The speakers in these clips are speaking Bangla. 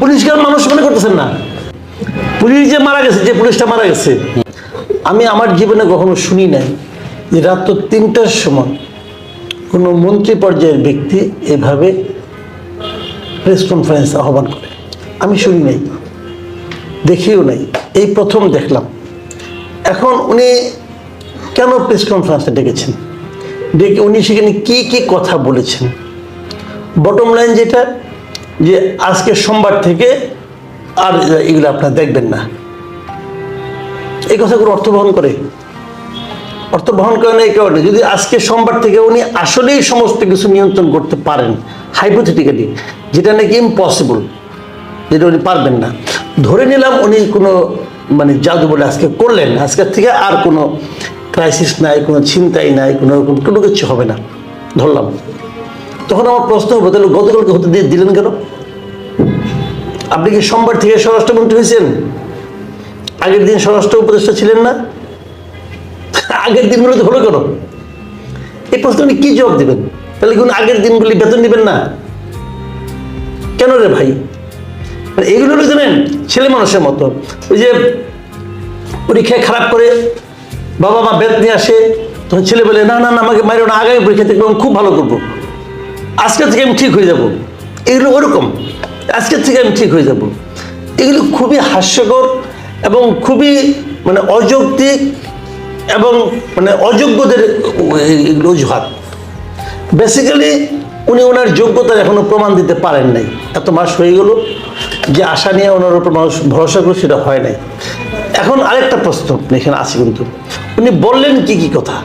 পুলিশকে মানুষ মনে করতেছেন না। পুলিশ যে মারা গেছে, যে পুলিশটা মারা গেছে, আমি আমার জীবনে কখনো শুনি নাই। যে রাত্র তিনটার সময় কোনো মন্ত্রী পর্যায়ের ব্যক্তি এভাবে প্রেস কনফারেন্স আহ্বান করে। আমি শুনি নাই, দেখিও নাই। এই প্রথম দেখলাম। এখন উনি কেন প্রেস কনফারেন্সে ডেকেছেন? ডেকে উনি সেখানে কি কি কথা বলেছেন? বটম লাইন যেটা যে আজকে সোমবার থেকে আর এগুলো আপনারা দেখবেন না। এই কথাগুলো অর্থ বহন করে? অর্থ বহন করে না এই কারণে। যদি আজকে সোমবার থেকে উনি আসলেই সমস্ত কিছু নিয়ন্ত্রণ করতে পারেন হাইপোথেটিক্যালি যেটা নাকি ইম্পসিবল যেটা উনি পারবেন না। ধরে নিলাম উনি কোনো মানে জাদু বলে আজকে করলেন আজকের থেকে আর কোনো ক্রাইসিস নাই, কোনো চিন্তাই নাই, কোনো রকম, কোনো কিছু হবে না। ধরলাম। তখন আমার প্রশ্ন হবে তাহলে গতকালকে হতে দিয়ে দিলেন কেন? আপনি কি সোমবার থেকে স্বরাষ্ট্রমন্ত্রী হয়েছেন? আগের দিন স্বরাষ্ট্র উপদেষ্টা ছিলেন না? আগের দিনগুলোতে হলো কেন? এই প্রশ্ন কি জবাব দেবেন? তাহলে কি আগের দিনগুলি বেতন নেবেন না? কেন রে ভাই? মানে এগুলো হলো জানেন, ছেলে মানুষের মতো। ওই যে পরীক্ষায় খারাপ করে বাবা মা বেত নিয়ে আসে, তখন ছেলে বলে, না না না, আমাকে মারো না, আগামী পরীক্ষা থেকে আমি খুব ভালো করব। আজকের থেকে আমি ঠিক হয়ে যাব। এগুলো ওরকম। আজকের থেকে আমি ঠিক হয়ে যাব। এগুলো খুবই হাস্যকর এবং খুবই মানে অযৌক্তিক এবং মানে অযোগ্যদের অজুহাত। বেসিক্যালি উনি ওনার যোগ্যতার এখনও প্রমাণ দিতে পারেন নাই। এত মাস হয়ে গেল যে আশা নিয়ে ওনার উপর মানুষ ভরসা করে সেটা হয় নাই। এখন আরেকটা প্রশ্ন এখানে আছে কিন্তু। উনি বললেন কি কি কথা?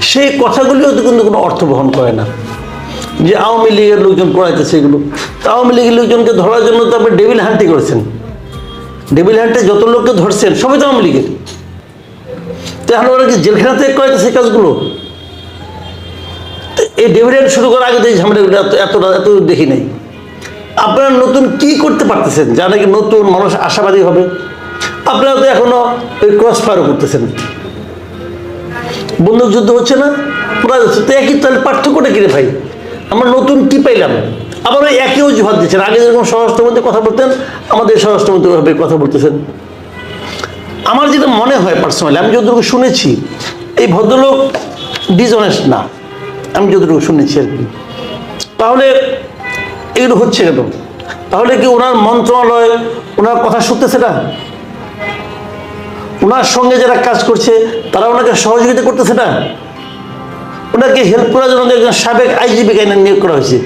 সেই কথাগুলিও তো কিন্তু কোনো অর্থ বহন করে না। যে আওয়ামী লীগের লোকজন করাইতেছে সেগুলো তো আওয়ামী লীগের লোকজনকে ধরার জন্য তো আপনি ডেভিল হান্টি করেছেন। ডেভিল হান্টে যত লোককে ধরছেন, সবাই তো আওয়ামী লীগের। তো এখন ওরা কি জেলখানাতে করাইতেছে এই কাজগুলো? এই ডেভিল হান্ট শুরু করার আগে তো এই ঝামেলাগুলো এত এতটা এত দেখি নাই। আপনারা নতুন কি করতে পারতেছেন, যা নাকি নতুন মানুষ আশাবাদী হবে? আপনারা তো এখনও ওই ক্রস ফায়ারও করতেছেন। বন্দুক যুদ্ধ হচ্ছে না? একই তাহলে পার্থক্যটা কিরে ভাই? আমরা নতুন কি পাইলাম? আবার ওই একই অজুহাত দিচ্ছেন। আগে যেরকম স্বরাষ্ট্রমন্ত্রী কথা বলতেন, আমাদের স্বরাষ্ট্রমন্ত্রী ভাবে কথা বলতেছেন। আমার যেটা মনে হয় পার্সোনালি আমি যতটুকু শুনেছি, এই ভদ্রলোক ডিজনেস্ট না। আমি যতটুকু শুনেছি আর কি। তাহলে এগুলো হচ্ছে কেন? তাহলে কি ওনার মন্ত্রণালয়, ওনার কথা শুনতেছে না? ওনার সঙ্গে যারা কাজ করছে, তারা ওনাকে সহযোগিতা করতেছে না? ওনাকে হেল্প করার জন্য একজন সাবেক এখানে নিয়োগ করা হয়েছে।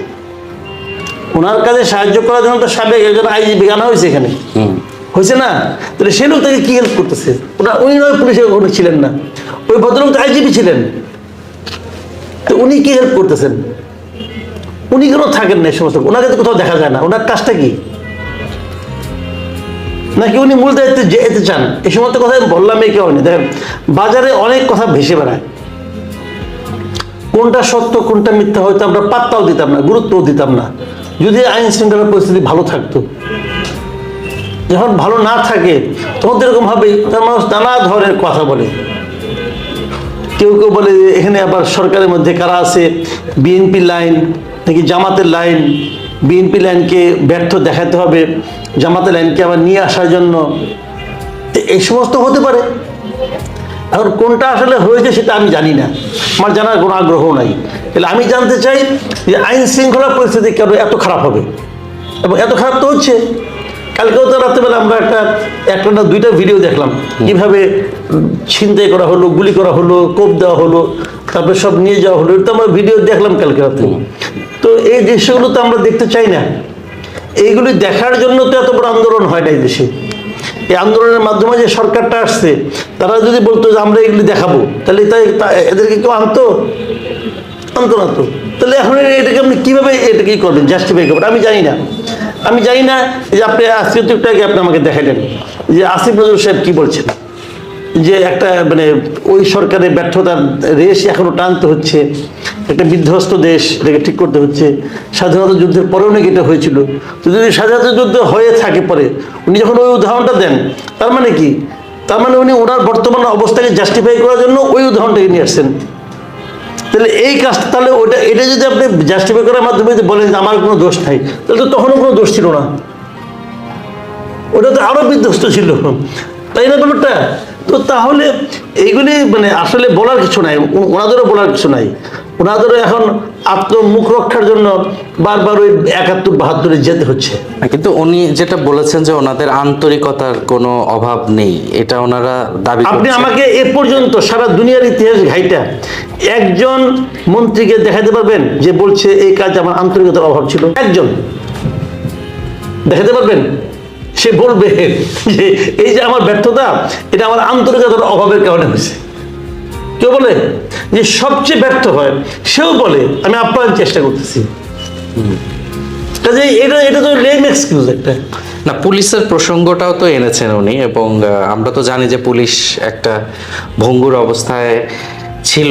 ওনার কাজে সাহায্য করার জন্য তো সাবেক একজন আইজিবি আনা হয়েছে এখানে। হয়েছে না? তাহলে সে লোক তাকে কি হেল্প করতেছে? ওনার উনি নয় পুলিশে কখনো ছিলেন না। ওই ভদ্রলোক তো আইজিবি ছিলেন। তো উনি কি হেল্প করতেছেন? উনি কেন থাকেন না সমস্ত ওনাকে তো কোথাও দেখা যায় না। ওনার কাজটা কি? নাকি উনি মূল দায়িত্বে যেতে চান? এই সমস্ত কথা বললাম এই কারণে দেখেন বাজারে অনেক কথা ভেসে বেড়ায়। কোনটা সত্য, কোনটা মিথ্যা হয়তো আমরা পাত্তাও দিতাম না, গুরুত্বও দিতাম না। যদি আইন শৃঙ্খলার পরিস্থিতি ভালো থাকতো। যখন ভালো না থাকে, তখন এরকম ভাবেই তার মানুষ নানা ধরনের কথা বলে। কেউ কেউ বলে এখানে আবার সরকারের মধ্যে কারা আছে? বিএনপি লাইন নাকি জামাতের লাইন? বিএনপি লাইনকে ব্যর্থ দেখাতে হবে, জামাতের লাইনকে আবার নিয়ে আসার জন্য। এই সমস্ত হতে পারে। এখন কোনটা আসলে হয়েছে সেটা আমি জানি না। আমার জানার কোনো আগ্রহ নাই। তাহলে আমি জানতে চাই যে আইন শৃঙ্খলা পরিস্থিতি কেন এত খারাপ হবে? এবং এত খারাপ তো হচ্ছে। কালকেও তো রাত্রেবেলা আমরা একটা একটা না দুইটা ভিডিও দেখলাম। কীভাবে ছিনতাই করা হলো গুলি করা হলো কোপ দেওয়া হলো তারপরে সব নিয়ে যাওয়া হলো এটা তো আমরা ভিডিও দেখলাম কালকে রাতে তো এই দৃশ্যগুলো তো আমরা দেখতে চাই না। এইগুলি দেখার জন্য তো এত বড় আন্দোলন হয় না এই দেশে। এই আন্দোলনের মাধ্যমে যে সরকারটা আসছে, তারা যদি বলতো যে আমরা এগুলি দেখাবো, তাহলে তাই এদেরকে কেউ আনতো? আনতো না তো। তাহলে এখন এটাকে আপনি কীভাবে এটাকে করবেন জাস্টিফাই করবেন? আমি জানি না। আমি জানি না যে আপনি আজকে তো একটু আগে আপনি আমাকে দেখালেন যে আসিফ নজরুল সাহেব কী বলছেন। যে একটা মানে ওই সরকারের ব্যর্থতার রেশ এখনও টানতে হচ্ছে। একটা বিধ্বস্ত দেশ, এটাকে ঠিক করতে হচ্ছে। স্বাধীনতা যুদ্ধের পরেও নাকি এটা হয়েছিল। তো যদি স্বাধীনতা যুদ্ধ হয়ে থাকে পরে, উনি যখন ওই উদাহরণটা দেন, তার মানে কি? তার মানে উনি ওনার বর্তমান অবস্থাকে জাস্টিফাই করার জন্য ওই উদাহরণটাকে নিয়ে আসছেন। তাহলে এই কাজটা, তাহলে ওটা, এটা যদি আপনি জাস্টিফাই করার মাধ্যমে যদি বলেন যে আমার কোনো দোষ নাই, তাহলে তো তখনও কোনো দোষ ছিল না। ওটা তো আরও বিধ্বস্ত ছিল। তাই না ব্যাপারটা? তো তাহলে এইগুলি মানে আসলে বলার কিছু নাই ওনাদেরও বলার কিছু নাই। ওনাদেরও এখন আত্মমুখ রক্ষার জন্য বারবার ওই একাত্তর বাহাত্তরে যেতে হচ্ছে। কিন্তু উনি যেটা বলেছেন যে ওনাদের আন্তরিকতার কোনো অভাব নেই এটা ওনারা দাবি আপনি আমাকে এ পর্যন্ত সারা দুনিয়ার ইতিহাস ঘাইটা একজন মন্ত্রীকে দেখাতে পারবেন যে বলছে এই কাজ আমার আন্তরিকতার অভাব ছিল? একজন। দেখাতে পারবেন? সে বলবে যে, এই যে আমার ব্যর্থতা, এটা আমার আন্তরিকতার অভাবের কারণে হয়েছে। কেউ বলে যে, সবচেয়ে ব্যর্থ হয়, সেও বলে, আমি আপ্রাণ চেষ্টা করতেছি। কাজে এটা এটা তো লেম এক্সকিউজ একটা। না, পুলিশের প্রসঙ্গটাও তো এনেছেন উনি, এবং আমরা তো জানি যে পুলিশ একটা ভঙ্গুর অবস্থায় ছিল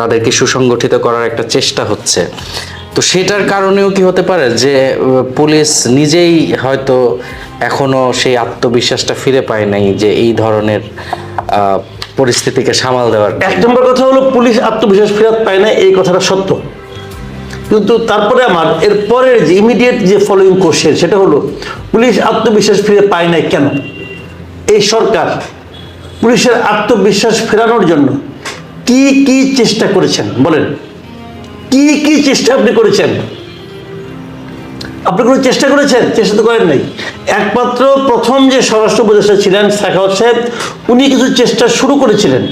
তাদেরকে সুসংগঠিত করার একটা চেষ্টা হচ্ছে। তো সেটার কারণেও কি হতে পারে যে পুলিশ নিজেই হয়তো এখনও সেই আত্মবিশ্বাসটা ফিরে পায় নাই যে এই ধরনের পরিস্থিতিকে সামাল দেওয়ার এক নম্বর কথা হলো পুলিশ আত্মবিশ্বাস ফেরত পায় না এই কথাটা সত্য। কিন্তু তারপরে আমার, এর পরের যে ইমিডিয়েট যে ফলোয়িং কোশ্চেন সেটা হলো, পুলিশ আত্মবিশ্বাস ফিরে পায় নাই কেন? এই সরকার পুলিশের আত্মবিশ্বাস ফেরানোর জন্য কি কি চেষ্টা করেছেন? বলেন। কি কি চেষ্টা আপনি করেছেন? আপনি কোনো চেষ্টা করেছেন? চেষ্টা তো করেন নাই। একমাত্র প্রথম যে স্বরাষ্ট্র উপদেষ্টা ছিলেন সাখাওয়াত সাহেব, উনি কিছু চেষ্টা শুরু করেছিলেন।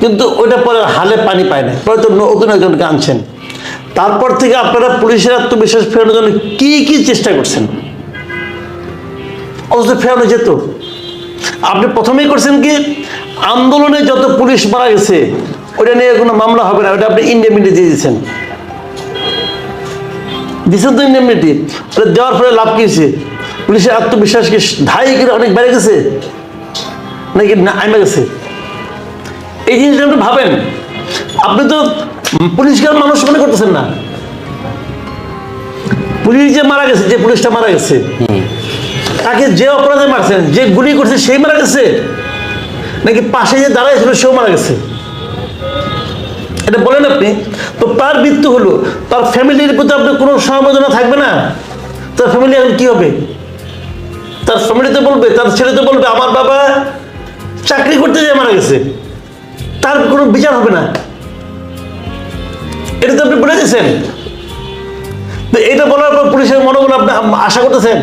কিন্তু ওইটা পরে হালে পানি পায় না পরে তো নতুন একজনকে আনছেন। তারপর থেকে আপনারা পুলিশের আত্মবিশ্বাস ফেরানোর জন্য কি কি চেষ্টা করছেন? অবশ্য ফেরানো যেত। আপনি প্রথমেই করছেন কি, আন্দোলনে যত পুলিশ মারা গেছে ওটা নিয়ে কোনো মামলা হবে না ওটা আপনি ইন্ডেমিনিটি দিয়ে দিয়েছেন দিচ্ছেন তো ইন্ডেমিনিটি ওটা দেওয়ার ফলে লাভ কি হয়েছে? পুলিশের আত্মবিশ্বাস কি ধাই করে অনেক বেড়ে গেছে? নাকি না আইমে গেছে? এই জিনিসটা আপনি ভাবেন। আপনি তো পুলিশকে মানুষ মনে করতেছেন না। পুলিশ যে মারা গেছে, যে পুলিশটা মারা গেছে, তাকে যে অপরাধে মারছেন, যে গুলি করছে, সেই মারা গেছে? নাকি পাশে যে দাঁড়াইছিল সেও মারা গেছে? এটা বলেন আপনি, তো তার মৃত্যু হলো, তার ফ্যামিলির প্রতি আপনার কোনো সমবেদনা থাকবে না? তার ফ্যামিলি এখন কি হবে? তার ফ্যামিলিতে বলবে, তার ছেলেতে বলবে, আমার বাবা চাকরি করতে যেয়ে মারা গেছে। তার কোনো বিচার হবে না। এটা তো আপনি বলে দিয়েছেন। তো এটা বলার পর পুলিশের মনোবল আপনি আশা করতেছেন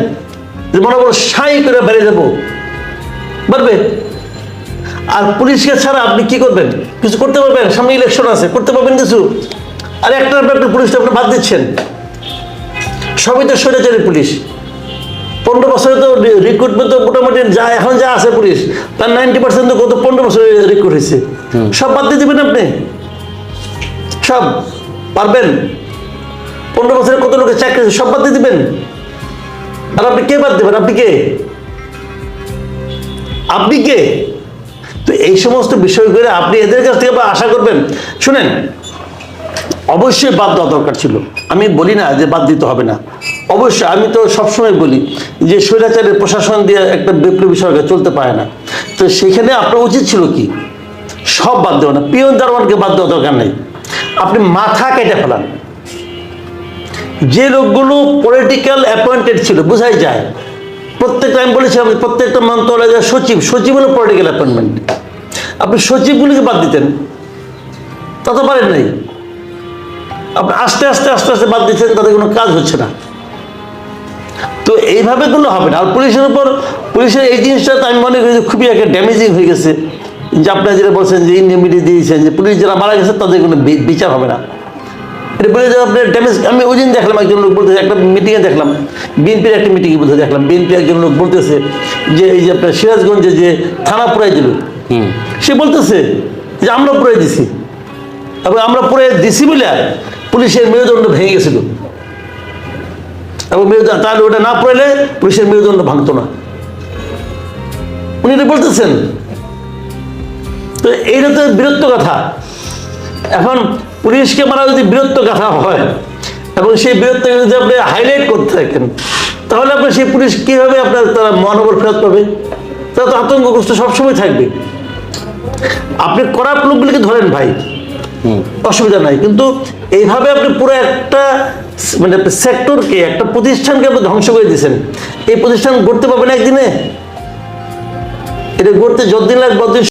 যে মনোবল সাই করে বেড়ে যাব। পারবে আর পুলিশকে ছাড়া আপনি কি করবেন? কিছু করতে পারবেন? সামনে ইলেকশন আছে করতে পারবেন কিছু? আর একটার পর একটা পুলিশটা আপনি বাদ দিচ্ছেন। সবই তো স্বৈরাচারী পুলিশ। পনেরো বছরে তো রিক্রুটমেন্ট তো মোটামুটি যা এখন যা আছে পুলিশ তার নাইনটি পার্সেন্ট তো গত পনেরো বছরে রিক্রুট হয়েছে। সব বাদ দিয়ে দেবেন আপনি? সব? পারবেন? পনেরো বছরে কত লোকের চাকরি সব বাদ দিয়ে দিবেন? আর আপনি কে বাদ দেবেন? আপনি কে? আপনি কে? তো এই সমস্ত বিষয়গুলো আপনি এদের কাছ থেকে আশা করবেন। শুনেন, অবশ্যই বাদ দেওয়া দরকার ছিল। আমি বলি না যে বাদ দিতে হবে না। অবশ্যই আমি তো সবসময় বলি যে স্বৈরাচারের প্রশাসন দিয়ে একটা বিপ্লবী সরকার চলতে পারে না। তো সেখানে আপনার উচিত ছিল কি? সব বাদ দেওয়া না। পিয়ন দারোয়ানকে বাদ দেওয়া দরকার নেই। আপনি মাথা কেটে ফেলান। যে লোকগুলো পলিটিক্যাল অ্যাপয়েন্টেড ছিল, বোঝাই যায়। প্রত্যেকটা আমি বলেছিলাম যে প্রত্যেকটা মন্ত্রণালয়ের সচিব সচিব হলো পলিটিক্যাল অ্যাপয়েন্টমেন্ট আপনি সচিবগুলিকে বাদ দিতেন। তা তো পারেন নাই। আপনি আস্তে আস্তে আস্তে আস্তে বাদ দিচ্ছেন তাদের কোনো কাজ হচ্ছে না। তো এইভাবে কোনো হবে না। আর পুলিশের উপর, পুলিশের এই জিনিসটা তো আমি মনে করি যে খুবই একটা ড্যামেজিং হয়ে গেছে। যে আপনারা যেটা বলছেন যে ইন্ডিমিটি দিয়েছেন, যে পুলিশ যারা মারা গেছে, তাদের কোনো বিচার হবে না। এটা বলে যে আপনার ড্যামেজ আমি ওই দিন দেখলাম একজন লোক বলতেছে একটা মিটিংয়ে দেখলাম বিএনপির একটা মিটিংয়ে বলতে দেখলাম বিএনপি একজন লোক বলতেছে যে এই যে আপনার সিরাজগঞ্জে যে থানা পুরাই দিল। সে বলতেছে যে আমরা পুরাই দিছি। এবং আমরা পুরাই দিছি বলে পুলিশের মেরুদণ্ড ভেঙে গেছিল। এবং মেরুদণ্ড তাহলে ওটা না পড়াইলে পুলিশের মেরুদণ্ড ভাঙতো না। উনি এটা বলতেছেন। তো এইটা তো বিরক্ত কথা। এখন পুলিশকে মারা যদি বীরত্ব কথা হয় এবং সেই বীরত্বকে যদি আপনি হাইলাইট করতে থাকেন তাহলে আপনার সেই পুলিশ কীভাবে আপনার তারা মনোবল ফেরত পাবে? তারা তো আতঙ্কগ্রস্ত সবসময় থাকবে। আপনি করাপ লোকগুলিকে ধরেন ভাই অসুবিধা নাই। কিন্তু এইভাবে আপনি পুরো একটা মানে সেক্টরকে একটা প্রতিষ্ঠানকে আপনি ধ্বংস করে দিয়েছেন। এই প্রতিষ্ঠান গড়তে পারবেন একদিনে? এটা গড়তে যতদিন লাগবে